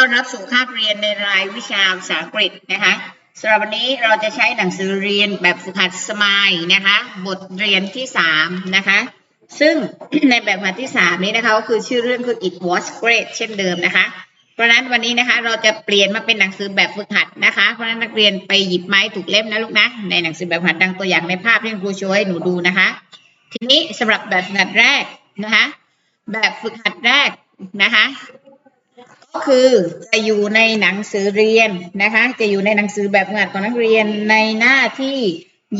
ต้อนรับสู่คาบเรียนในรายวิชาภาษาอังกฤษนะคะสำหรับวันนี้เราจะใช้หนังสือเรียนแบบฝึกหัดสมายนะคะ บทเรียนที่สามนะคะ ซึ่งในแบบฝึกหัดที่สามนี้นะคะก็คือชื่อเรื่องคือ it was great เช่นเดิมนะคะ เพราะนั้นวันนี้นะคะเราจะเปลี่ยนมาเป็นหนังสือแบบฝึกหัดนะคะ เพราะนั้นนักเรียนไปหยิบไม้ถูกเล่มนะลูกนะ ในหนังสือแบบฝึกหัดดังตัวอย่างในภาพที่ครูโชว์ให้หนูดูนะคะ ทีนี้สำหรับแบบฝึกหัดแรกนะคะ แบบฝึกหัดแรกนะคะ ก็คือจะอยู่ในหนังสือเรียนนะคะ จะอยู่ในหนังสือแบบฝึกหัดของนักเรียนในหน้าที่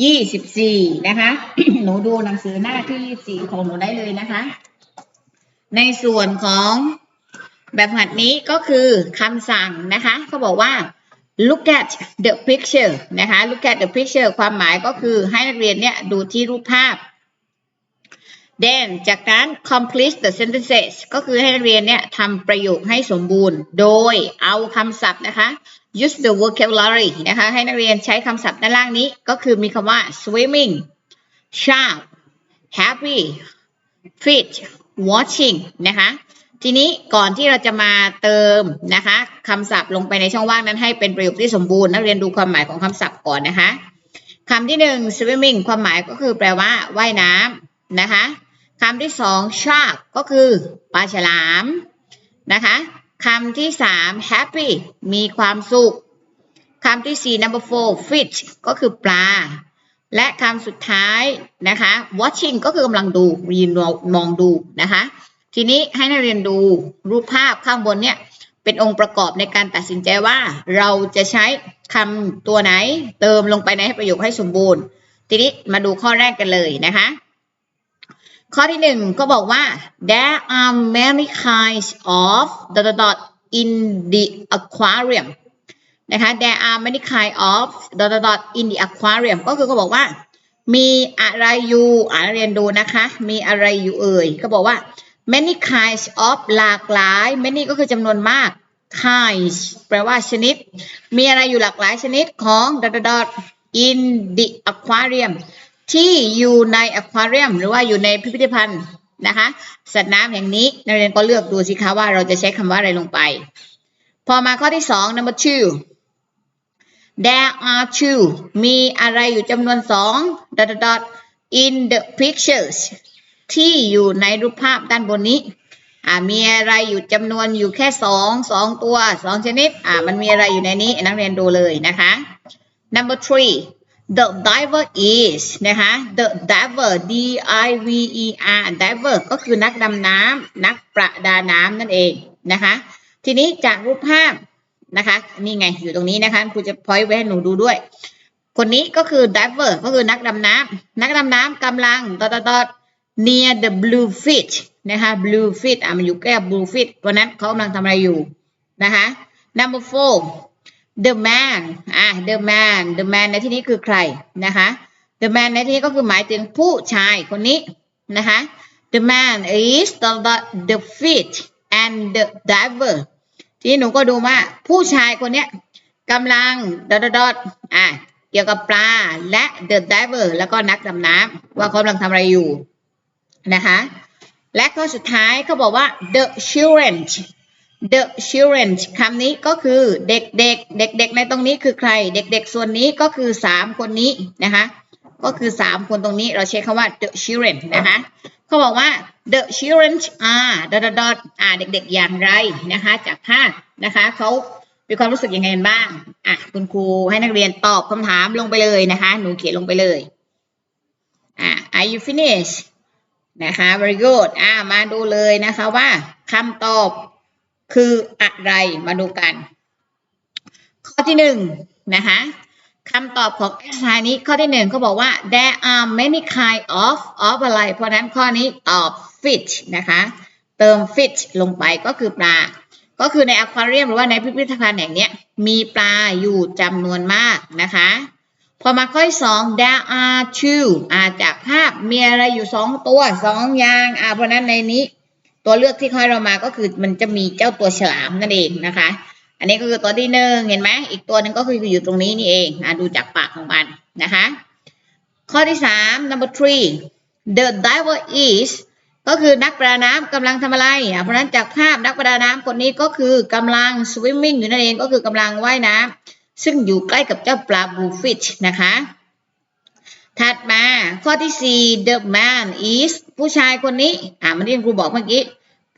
ยี่สิบสี่นะคะ หนูดูหนังสือหน้าที่ยี่สี่ของหนูได้เลยนะคะ ในส่วนของแบบหัดนี้ก็คือคำสั่งนะคะเขาบอกว่า look at the picture นะคะ look at the picture ความหมายก็คือให้นักเรียนเนี่ยดูที่รูปภาพ then จากนั้น complete the sentences ก็คือให้นักเรียนเนี่ยทำประโยคให้สมบูรณ์ โดยเอาคำศัพท์นะคะ use the vocabulary นะคะ ให้นักเรียนใช้คำศัพท์ด้านล่างนี้ ก็คือมีคำว่า swimming sharp happy fit watching นะคะ ทีนี้ก่อนที่เราจะมาเติมนะคะคำศัพท์ลงไปในช่องว่างนั้นให้เป็นประโยคที่สมบูรณ์ นักเรียนดูความหมายของคำศัพท์ก่อนนะคะคำที่หนึ่ง swimming ความหมายก็คือแปลว่าว่ายน้ำนะคะ คำที่สอง shark ก็คือปลาฉลามนะคะคำที่สาม happy มีความสุขคำที่สี่ number four fish ก็คือปลา และคำสุดท้ายนะคะ watching ก็คือกำลังดูยืนมองดูนะคะ ทีนี้ให้นักเรียนดูรูปภาพข้างบนเนี่ยเป็นองค์ประกอบในการตัดสินใจว่าเราจะใช้คำตัวไหนเติมลงไปในประโยคให้สมบูรณ์ ทีนี้มาดูข้อแรกกันเลยนะคะ ข้อที่หนึ่งก็บอกว่า there are many kinds of dot dot dot in the aquarium นะคะ there are many kinds of dot dot dot in the aquarium ก็คือเขาบอกว่า มีอะไรอยู่อ่านเรียนดูนะคะ มีอะไรอยู่เอ่ย ก็บอกว่า many kinds of หลากหลาย many ก็คือจำนวนมาก kinds แปลว่าชนิด มีอะไรอยู่หลากหลายชนิดของ dot dot dot in the aquarium ที่อยู่ใน aquarium หรือว่าอยู่ในพิพิธภัณฑ์นะคะ สัตว์น้ำแห่งนี้นักเรียนก็เลือกดูสิคะว่าเราจะใช้คำว่าอะไรลงไป พอมาข้อที่สอง number two there are two มีอะไรอยู่จำนวนสอง dot dot dot in the pictures ที่อยู่ในรูปภาพด้านบนนี้อ่มีอะไรอยู่จำนวนอยู่แค่สองสองตัวสองชนิด อ่า มันมีอะไรอยู่ในนี้ นักเรียนดูเลยนะคะ number three the diver is นะคะ the diver d i v e r diver ก็คือนักดำน้ำนักประดาน้ำนั่นเองนะคะ ทีนี้จากรูปภาพนะคะนี่ไงอยู่ตรงนี้นะคะครูจะพอยไว้ให้หนูดูด้วย คนนี้ก็คือ diver ก็คือนักดำน้ำนักดำน้ำกำลังตอดตอด near the blue fish นะคะ blue fish อะมันอยู่ใกล้ blue fish เพราะนั้นเขากำลังทำอะไรอยู่นะคะ number four the man อะ the man the man ในที่นี้คือใครนะคะ the man ในที่นี้ก็คือหมายถึงผู้ชายคนนี้นะคะ the man is the the, the fish and the diver ทีนี้หนูก็ดูว่าผู้ชายคนเนี้ยกำลังดอดดอดอะเกี่ยวกับปลาและ the diver แล้วก็นักดำน้ำว่าเขากำลังทำอะไรอยู่นะคะและข้อสุดท้ายเขาบอกว่า the children the children คำนี้ก็คือเด็กเด็กเด็กเด็กๆในตรงนี้คือใคร เด็กเด็กๆส่วนนี้ก็คือสามคนนี้นะคะก็คือสามคนตรงนี้เราใช้คำว่า the children นะคะเขาบอกว่า the children are dot dot dot อ่าเด็กๆอย่างไรนะคะจากภาพนะคะเขามีความรู้สึกยังไงกันบ้างอะคุณครูให้นักเรียนตอบคำถามลงไปเลยนะคะ หนูเขียนลงไปเลยอะ are you finished นะคะ very good อ่ามาดูเลยนะคะว่าคำตอบ คืออะไรมาดูกัน ข้อที่หนึ่งนะคะคำตอบของ exercise นี้ข้อที่หนึ่งเขาบอกว่า there are many kind of of อะไร เพราะนั้นข้อนี้ตอบ fish นะคะ เติม fish ลงไปก็คือปลา ก็คือในอควาเรียมหรือว่าในพิพิธภัณฑ์แห่งนี้มีปลาอยู่จำนวนมากนะคะ พอมาข้อที่สอง there are two อาจากภาพมีอะไรอยู่สองตัวสองอย่างอ่าเพราะนั้นในนี้ ตัวเลือกที่ค่อยเรามาก็คือมันจะมีเจ้าตัวฉลามนั่นเองนะคะ อันนี้ก็คือตัวที่หนึ่งเห็นไหมอีกตัวหนึ่งก็คืออยู่ตรงนี้นี่เองนะดูจากปากของมันนะคะ ข้อที่สาม number three the diver is ก็คือนักประดาน้ำกำลังทำอะไรอะเพราะฉะนั้นจากภาพนักประดาน้ำคนนี้ก็คือกำลัง swimming อยู่นั่นเองก็คือกำลังว่ายน้ำซึ่งอยู่ใกล้กับเจ้าปลา bluefish นะคะ ถัดมาข้อที่ 4 the man is ผู้ชายคนนี้อ่ามันที่ครูบอกเมื่อกี้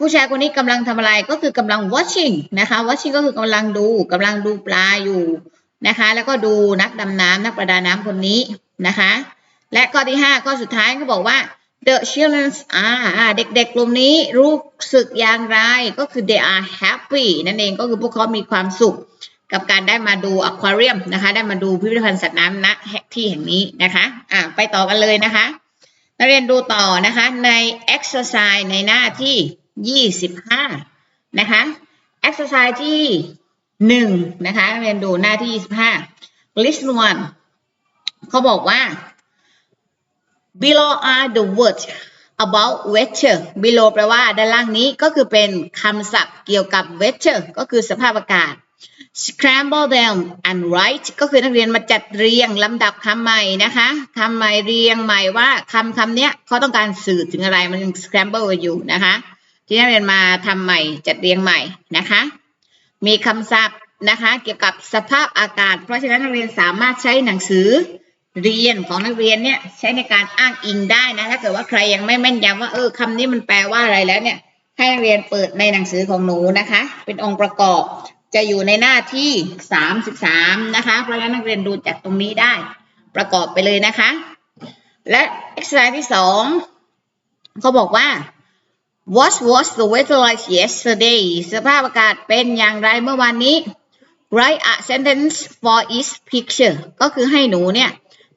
ผู้ชายคนนี้กำลังทำอะไรก็คือกำลัง watching นะคะ watching ก็คือกำลังดูกำลังดูปลาอยู่นะคะ แล้วก็ดูนักดำน้ำนักประดาน้ำคนนี้นะคะ และข้อที่ 5 ข้อสุดท้ายเขาบอกว่า the children อ่าอ่าเด็กๆกลุ่มนี้รู้สึกอย่างไรก็คือ they are happy นั่นเองก็คือพวกเขามีความสุขกับการได้มาดูอควาเรียมนะคะ ได้มาดูพิพิธภัณฑ์สัตว์น้ำณที่แห่งนี้นะคะอ่าไปต่อกันเลยนะคะนักเรียนดูต่อนะคะใน exercise ในหน้าที่ 25 นะคะ exercise ที่ 1 นะคะนักเรียนดูหน้าที่ 25 list one เขาบอกว่า below are the words about weather below แปลว่าด้านล่างนี้ก็คือเป็นคำศัพท์เกี่ยวกับ weather ก็คือสภาพอากาศ scramble them and write ก็คือนักเรียนมาจัดเรียงลำดับคำใหม่นะคะคำใหม่เรียงใหม่ว่าคำคำเนี้ยเขาต้องการสื่อถึงอะไรมัน scramble อยู่นะคะ ที่นักเรียนมาทำใหม่จัดเรียงใหม่นะคะ มีคำศัพท์นะคะเกี่ยวกับสภาพอากาศ เพราะฉะนั้นนักเรียนสามารถใช้หนังสือเรียนของนักเรียนเนี่ยใช้ในการอ้างอิงได้นะถ้าเกิดว่าใครยังไม่แม่นยำว่าเออคำนี้มันแปลว่าอะไรแล้วเนี่ยให้นักเรียนเปิดในหนังสือของหนูนะคะ เป็นองค์ประกอบจะอยู่ในหน้าที่ 33 นะคะ เพราะฉะนั้นนักเรียนดูจากตรงนี้ได้ ประกอบไปเลยนะคะ และ exercise ที่ 2 เขาบอกว่า What was the weather like yesterday สภาพอากาศเป็นอย่างไรเมื่อวานนี้ Write a sentence for each picture ก็คือให้หนูเนี่ย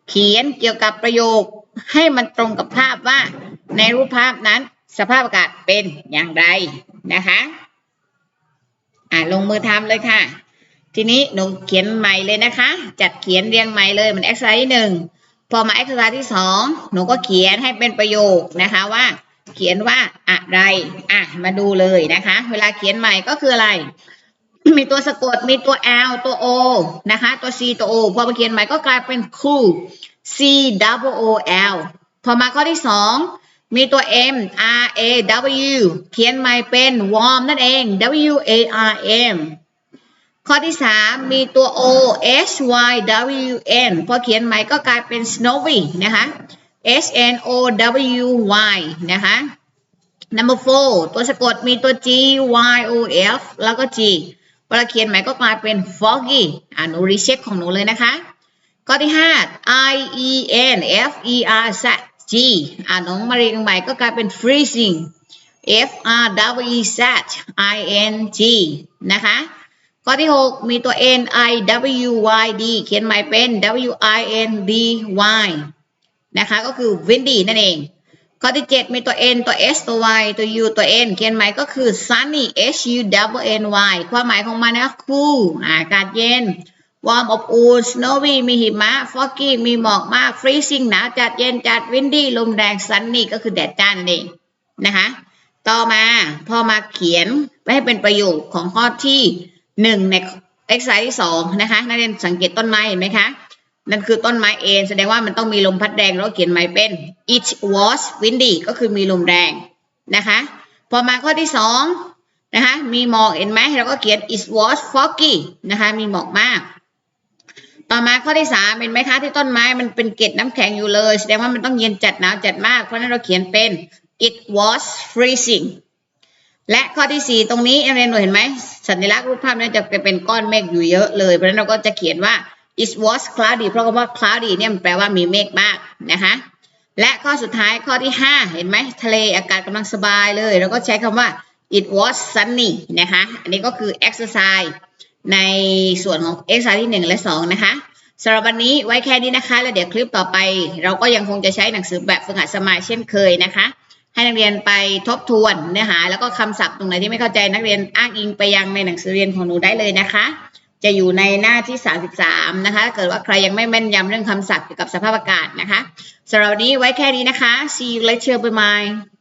เขียนเกี่ยวกับประโยคให้มันตรงกับภาพว่า ในรูปภาพนั้นสภาพอากาศเป็นอย่างไรนะคะ อ่าลงมือทำเลยค่ะ ทีนี้หนูเขียนใหม่เลยนะคะ จัดเขียนเรียงใหม่เลยเหมือน exercise ที่หนึ่งพอมา exercise ที่สองหนูก็เขียนให้เป็นประโยคนะคะว่า เขียนว่าอะไร อะ มาดูเลยนะคะ เวลาเขียนใหม่ก็คืออะไร มีตัวสะกด มีตัว L ตัว O นะคะ ตัว C ตัว O พอมาเขียนใหม่ก็กลายเป็น cool C W O L พอมาข้อที่สองมีตัว M R A W เขียนใหม่เป็น warm นั่นเอง W A R M ข้อที่สามมีตัว O S Y W N พอเขียนใหม่ก็กลายเป็น snowy นะคะ S N O W Y นะคะ number four ตัวสะกดมีตัว G Y O F แล้วก็ G เวลาเขียนใหม่ก็กลายเป็น foggy อ่าหนูรีเช็คของหนูเลยนะคะ ข้อที่ 5 I E N F E R Z G อ่าน้องมาเรียงใหม่ก็กลายเป็น freezing F R W E Z I N G นะคะ ข้อที่ 6 มีตัว N I W Y D เขียนใหม่เป็น W I N D Y นะคะก็คือ windy นั่นเอง ข้อที่ 7 มีตัว N ตัว S ตัว Y ตัว U ตัว N เขียนใหม่ก็คือ sunny H U W N Y ความหมายของมันนะ cool อากาศเย็น warm อบอุ่น snowy มีหิมะ foggy มีหมอกมาก freezing หนาวจัดเย็นจัด windy ลมแรง sunny ก็คือแดดจ้านั่นเองนะคะต่อมาพอมาเขียนไว้ให้เป็นประโยคของข้อที่ 1 ใน exercise ที่2นะคะนักเรียนสังเกตต้นไม้เห็นไหมคะ นั่นคือต้นไม้เองแสดงว่ามันต้องมีลมพัดแรงแล้วเขียนหม่เป็น it was windy ก็คือมีลมแรงนะคะพอมาข้อที่สองนะคะมีหมอกเห็นไหมเราก็เขียน it was foggy นะคะมีหมอกมาก ต่อมาข้อที่สามเห็นไหมคะที่ต้นไม้มันเป็นเกล็ดน้ำแข็งอยู่เลย แสดงว่ามันต้องเย็นจัดหนาวจัดมาก เพราะนั้นเราเขียนเป็น it was freezing และข้อที่สี่ตรงนี้เรียนหนูเห็นไหมสัญลักษณ์รูปภาพนี้จะเป็นก้อนเมฆอยู่เยอะเลย เพราะนั้นเราก็จะเขียนว่า it was cloudy เพราะคำว่า cloudy เนี่ยมันแปลว่ามีเมฆมากนะคะและข้อสุดท้ายข้อที่ 5 เห็นไหมทะเลอากาศกำลังสบายเลย แล้วก็ใช้คำว่า it was sunny นะคะอันนี้ก็คือ exercise ในส่วนของ exercise ที่ 1 และ 2 นะคะสำหรับวันนี้ไว้แค่นี้นะคะ แล้วเดี๋ยวคลิปต่อไป เราก็ยังคงจะใช้หนังสือแบบฝึกหัดสมายเช่นเคยนะคะ ให้นักเรียนไปทบทวนเนื้อหา แล้วก็คำศัพท์ตรงไหนที่ไม่เข้าใจนักเรียนอ้างอิงไปยังในหนังสือเรียนของหนูได้เลยนะคะ จะอยู่ในหน้าที่ 33 นะคะถ้าเกิดว่าใครยังไม่แม่นยำเรื่องคำศัพท์เกี่ยวกับสภาพอากาศนะคะสำหรับวันนี้ไว้แค่นี้นะคะ see you later bye bye